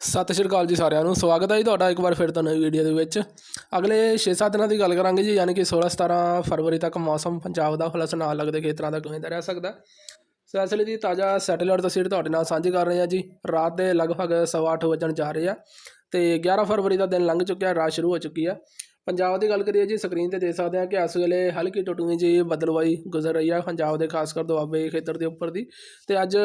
ਸਤਿ ਸ਼੍ਰੀ ਅਕਾਲ ਜੀ ਸਾਰਿਆਂ ਨੂੰ। ਸਵਾਗਤ ਹੈ ਜੀ ਤੁਹਾਡਾ ਇੱਕ ਵਾਰ ਫਿਰ ਤੋਂ ਨਵੀਂ ਵੀਡੀਓ ਦੇ ਵਿੱਚ। ਅਗਲੇ 6-7 ਦਿਨਾਂ ਦੀ ਗੱਲ ਕਰਾਂਗੇ ਜੀ, ਯਾਨੀ ਕਿ 16-17 ਫਰਵਰੀ ਤੱਕ ਮੌਸਮ ਪੰਜਾਬ ਦਾ ਫਲਸ ਨਾਲ ਲੱਗਦੇ ਖੇਤਰਾਂ ਦਾ ਕਿਵੇਂ ਦਾ ਰਹਿ ਸਕਦਾ। ਸੋ ਇਸ ਲਈ ਜੀ ਤਾਜ਼ਾ ਸੈਟੇਲਾਈਟ ਤਸਵੀਰ ਤੁਹਾਡੇ ਨਾਲ ਸਾਂਝੀ ਕਰ ਰਹੇ ਹਾਂ ਜੀ। ਰਾਤ ਦੇ ਲਗਭਗ ਸਵਾ ਅੱਠ ਵੱਜਣ ਜਾ ਰਹੇ ਆ ਤੇ 11 ਫਰਵਰੀ ਦਾ ਦਿਨ ਲੰਘ ਚੁੱਕਿਆ, ਰਾਤ ਸ਼ੁਰੂ ਹੋ ਚੁੱਕੀ ਆ। ਪੰਜਾਬ ਦੀ ਗੱਲ ਕਰੀਏ ਜੀ ਸਕਰੀਨ ਤੇ ਦੇਖ ਸਕਦੇ ਹਾਂ ਕਿ ਇਸ ਵੇਲੇ ਹਲਕੀ ਟੁੱਟਵੀਂ ਜੀ ਬਦਲਵਾਈ ਗੁਜ਼ਰ ਰਹੀ ਆ ਪੰਜਾਬ ਦੇ ਖਾਸ ਕਰ ਦੁਆਬੇ ਖੇਤਰ ਦੇ ਉੱਪਰ ਦੀ ਤੇ ਅੱਜ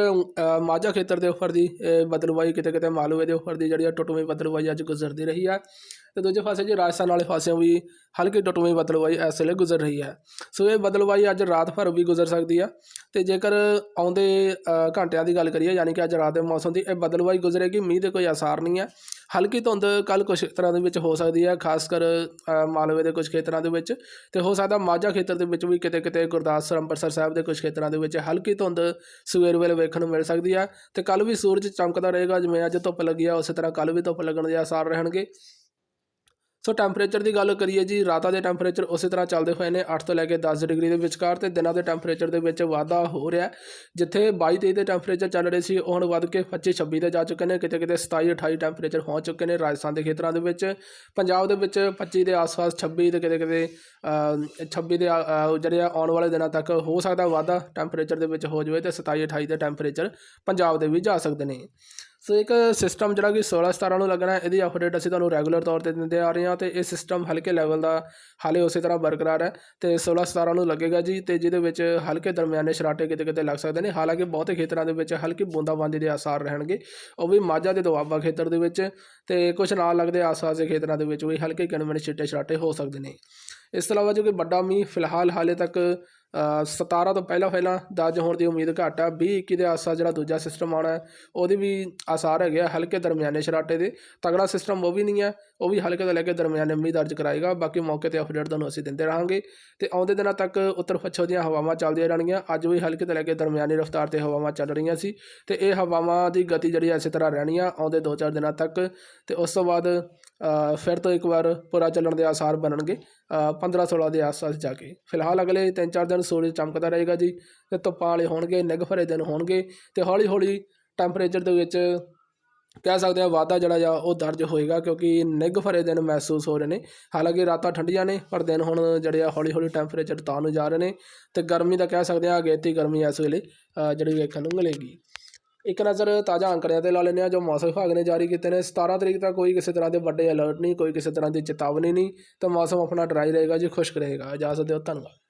ਮਾਝਾ ਖੇਤਰ ਦੇ ਉੱਪਰ ਦੀ ਬਦਲਵਾਈ ਕਿਤੇ ਕਿਤੇ ਮਾਲਵੇ ਦੇ ਉੱਪਰ ਦੀ ਜਿਹੜੀ ਆ ਟੁੱਟਵੀਂ ਬਦਲਵਾਈ ਅੱਜ ਗੁਜ਼ਰਦੀ ਰਹੀ ਹੈ ਤੇ ਦੂਜੇ ਪਾਸੇ ਜੇ ਰਾਜਸਥਾਨ ਵਾਲੇ ਪਾਸਿਓਂ ਵੀ ਹਲਕੀ ਟੁੱਟਵੀਂ ਬਦਲਵਾਈ ਇਸ ਵੇਲੇ ਗੁਜ਼ਰ ਰਹੀ ਹੈ। ਸੋ ਇਹ ਬਦਲਵਾਈ ਅੱਜ ਰਾਤ ਭਰ ਵੀ ਗੁਜ਼ਰ ਸਕਦੀ ਆ ਤੇ ਜੇਕਰ ਆਉਂਦੇ ਘੰਟਿਆਂ ਦੀ ਗੱਲ ਕਰੀਏ, ਯਾਨੀ ਕਿ ਅੱਜ ਰਾਤ ਦੇ ਮੌਸਮ ਦੀ ਇਹ ਬਦਲਵਾਈ ਗੁਜ਼ਰੇਗੀ, ਮੀਂਹ ਦੇ ਕੋਈ ਆਸਾਰ ਨਹੀਂ ਹੈ। ਹਲਕੀ ਧੁੰਦ ਕੱਲ ਕੁਝ ਤਰ੍ਹਾਂ ਦੇ ਵਿੱਚ ਹੋ ਸਕਦੀ ਹੈ, ਖਾਸ ਕਰ ਮਾਲਵੇ ਦੇ ਕੁਝ ਖੇਤਰਾਂ ਦੇ ਵਿੱਚ ਤੇ ਹੋ ਸਕਦਾ ਮਾਝਾ ਖੇਤਰ ਦੇ ਵਿੱਚ ਵੀ ਕਿਤੇ ਕਿਤੇ ਗੁਰਦਾਸਪੁਰ, ਅੰਮ੍ਰਿਤਸਰ ਸਾਹਿਬ ਦੇ ਕੁਝ ਖੇਤਰਾਂ ਦੇ ਵਿੱਚ ਹਲਕੀ ਧੁੰਦ ਸਵੇਰ ਵੇਲੇ ਵੇਖਣ ਨੂੰ ਮਿਲ ਸਕਦੀ ਹੈ ਤੇ ਕੱਲ ਵੀ ਸੂਰਜ ਚਮਕਦਾ ਰਹੇਗਾ, ਜਿਵੇਂ ਅੱਜ ਧੁੱਪ ਲੱਗੀ ਆ, ਉਸੇ ਤਰ੍ਹਾਂ ਕੱਲ ਵੀ ਧੁੱਪ ਲੱਗਣ ਦੇ ਆਸਾਰ ਰਹਿਣਗੇ। ਸੋ ਟੈਂਪਰੇਚਰ ਦੀ ਗੱਲ ਕਰੀਏ ਜੀ ਰਾਤਾਂ ਦੇ ਟੈਂਪਰੇਚਰ ਉਸੇ ਤਰ੍ਹਾਂ ਚੱਲਦੇ ਹੋਏ ਨੇ 8 ਤੋਂ ਲੈ ਕੇ 10 ਡਿਗਰੀ ਦੇ ਵਿਚਕਾਰ ਤੇ ਦਿਨਾਂ ਦੇ ਟੈਂਪਰੇਚਰ ਦੇ ਵਿੱਚ ਵਾਧਾ ਹੋ ਰਿਹਾ ਜਿੱਥੇ 22 23 ਦੇ ਟੈਂਪਰੇਚਰ ਚੱਲ ਰਹੇ ਸੀ ਉਹ ਹੁਣ ਵੱਧ ਕੇ 25 26 ਦੇ ਜਾ ਚੁੱਕੇ ਨੇ ਕਿਤੇ ਕਿਤੇ 27 28 ਟੈਂਪਰੇਚਰ ਹੋ ਚੁੱਕੇ ਨੇ ਰਾਜਸਥਾਨ ਦੇ ਖੇਤਰਾਂ ਦੇ ਵਿੱਚ ਪੰਜਾਬ ਦੇ ਵਿੱਚ 25 ਦੇ ਆਸ-ਪਾਸ 26 ਤੇ ਕਿਤੇ ਕਿਤੇ ਅ, 26 ਦੇ ਆ- ਜਿਹੜੇ ਆ ਆਉਣ ਵਾਲੇ ਦਿਨਾਂ ਤੱਕ ਹੋ ਸਕਦਾ ਵਾਧਾ ਟੈਂਪਰੇਚਰ ਦੇ ਵਿੱਚ ਹੋ ਜਾਵੇ ਤੇ 27 28 ਦੇ ਟੈਂਪਰੇਚਰ ਪੰਜਾਬ ਦੇ ਵੀ ਜਾ ਸਕਦੇ ਨੇ। ਸੋ ਇੱਕ ਸਿਸਟਮ ਜਿਹੜਾ ਕਿ 16 17 ਨੂੰ ਲੱਗਣਾ, ਇਹਦੀ ਅਪਡੇਟ ਅਸੀਂ ਤੁਹਾਨੂੰ ਰੈਗੂਲਰ ਤੌਰ ਤੇ ਦਿੰਦੇ ਆ ਰਹੇ ਹਾਂ ਤੇ ਇਹ ਸਿਸਟਮ ਹਲਕੇ ਲੈਵਲ ਦਾ ਹਾਲੇ ਉਸੇ ਤਰ੍ਹਾਂ ਬਰਕਰਾਰ ਹੈ ਤੇ 16 17 ਨੂੰ ਲੱਗੇਗਾ ਜੀ ਤੇ ਜਿਹਦੇ ਵਿੱਚ ਹਲਕੇ ਦਰਮਿਆਨੇ ਸ਼ਰਾਟੇ ਕਿਤੇ ਕਿਤੇ ਲੱਗ ਸਕਦੇ ਨੇ, ਹਾਲਾਂਕਿ ਬਹੁਤੇ ਖੇਤਰਾਂ ਦੇ ਵਿੱਚ ਹਲਕੀ ਬੂੰਦਾਬਾਂਦੀ ਦੇ ਆਸਾਰ ਰਹਿਣਗੇ, ਉਹ ਵੀ ਮਾਝਾ ਦੇ ਦੁਆਬਾ ਖੇਤਰ ਦੇ ਵਿੱਚ ਤੇ ਕੁਝ ਨਾਲ ਲੱਗਦੇ ਆਸ-ਪਾਸ ਦੇ ਖੇਤਰਾਂ ਦੇ ਵਿੱਚ ਵੀ ਹਲਕੇ ਕਿਣਮਣ ਛਿੱਟੇ ਸਰਾਟੇ ਹੋ ਸਕਦੇ ਨੇ। ਇਸ ਤੋਂ ਇਲਾਵਾ ਜੋ ਕਿ ਵੱਡਾ ਮੀਂਹ ਫਿਲਹਾਲ ਹਾਲੇ ਤੱਕ 17 ਤੋਂ ਪਹਿਲਾਂ ਪਹਿਲਾਂ ਦਰਜ ਹੋਣ ਦੀ ਉਮੀਦ ਘੱਟ ਆ। 20 21 ਦੇ ਆਸਾ ਜਿਹੜਾ ਦੂਜਾ ਸਿਸਟਮ ਆਉਣਾ ਹੈ, ਉਹਦੀ ਵੀ ਆਸਾਰ ਹੈਗੇ ਆ ਹਲਕੇ ਦਰਮਿਆਨੇ ਸ਼ਰਾਟੇ ਦੇ। ਤਗੜਾ ਸਿਸਟਮ ਉਹ ਵੀ ਨਹੀਂ ਹੈ, ਉਹ ਵੀ ਹਲਕੇ ਤੋਂ ਲੈ ਕੇ ਦਰਮਿਆਨੇ ਮੀਂਹ ਦਰਜ ਕਰਾਏਗਾ। ਬਾਕੀ ਮੌਕੇ ਤੇ ਅਪਡੇਟ ਤੁਹਾਨੂੰ ਅਸੀਂ ਦਿੰਦੇ ਰਹਾਂਗੇ। ਤੇ ਆਉਂਦੇ ਦਿਨਾਂ ਤੱਕ ਉੱਤਰ ਪੱਛਮ ਦੀਆਂ ਹਵਾਵਾਂ ਚੱਲਦੀਆਂ ਰਹਿਣਗੀਆਂ। ਅੱਜ ਵੀ ਹਲਕੇ ਤੋਂ ਲੈ ਕੇ ਦਰਮਿਆਨੀ ਰਫ਼ਤਾਰ ਤੇ ਹਵਾਵਾਂ ਚੱਲ ਰਹੀਆਂ ਸੀ। ਤੇ ਇਹ ਹਵਾਵਾਂ ਦੀ ਗਤੀ ਜਿਹੜੀ ਇਸੇ ਤਰ੍ਹਾਂ ਰਹਿਣੀ ਆ, ਆਉਂਦੇ 2-4 ਦਿਨਾਂ ਤੱਕ। ਤੇ ਉਸ ਤੋਂ ਬਾਅਦ ਫਿਰ ਤੋਂ ਇੱਕ ਵਾਰ ਪੂਰਾ ਚੱਲਣ ਦੇ ਆਸਾਰ ਬਣਨਗੇ 15-16 ਦੇ ਆਸ-ਪਾਸ ਜਾ ਕੇ। ਫਿਲਹਾਲ ਅਗਲੇ 3-4 ਦਿਨ ਸੂਰਜ ਚਮਕਦਾ ਰਹੇਗਾ ਜੀ, ਤੇ ਧੁੱਪਾਂ ਵਾਲੇ ਹੋਣਗੇ, ਨਿੱਘ ਭਰੇ ਦਿਨ ਹੋਣਗੇ, ਤੇ ਹੌਲੀ-ਹੌਲੀ ਟੈਂਪਰੇਚਰ ਦੇ ਵਿੱਚ ਕਹਿ ਸਕਦੇ ਆ ਵਾਧਾ ਜਿਹੜਾ ਆ ਉਹ ਦਰਜ ਹੋਏਗਾ, ਕਿਉਂਕਿ ਨਿੱਘ ਭਰੇ ਦਿਨ ਮਹਿਸੂਸ ਹੋ ਰਹੇ ਨੇ। ਹਾਲਾਂਕਿ ਰਾਤਾਂ ਠੰਡੀਆਂ ਨੇ, ਪਰ ਦਿਨ ਹੁਣ ਜਿਹੜੇ ਆ ਹੌਲੀ ਹੌਲੀ ਟੈਂਪਰੇਚਰ ਤਾਂ ਨੂੰ ਜਾ ਰਹੇ ਨੇ, ਤੇ ਗਰਮੀ ਦਾ ਕਹਿ ਸਕਦੇ ਆ ਅਗੇਤੀ ਗਰਮੀ ਇਸ ਵੇਲੇ ਜਿਹੜੀ ਵੇਖਣ ਨੂੰ ਮਿਲੇਗੀ। ਇੱਕ ਨਜ਼ਰ ਤਾਜ਼ਾ ਅੰਕੜਿਆਂ ਤੇ ਲਾ ਲੈਂਦੇ ਹਾਂ, ਜੋ ਮੌਸਮ ਵਿਭਾਗ ਨੇ ਜਾਰੀ ਕੀਤੇ ਨੇ। 17 ਤਰੀਕ ਤੱਕ ਕੋਈ ਕਿਸੇ ਤਰ੍ਹਾਂ ਦੇ ਵੱਡੇ ਅਲਰਟ ਨਹੀਂ, ਕੋਈ ਕਿਸੇ ਤਰ੍ਹਾਂ ਦੀ ਚੇਤਾਵਨੀ ਨਹੀਂ। ਤਾਂ ਮੌਸਮ ਆਪਣਾ ਡਰਾਈ ਰਹੇਗਾ ਜੀ, ਖੁਸ਼ਕ ਰਹੇਗਾ। ਇਜਾਜ਼ਤ ਦਿਓ, ਧੰਨਵਾਦ।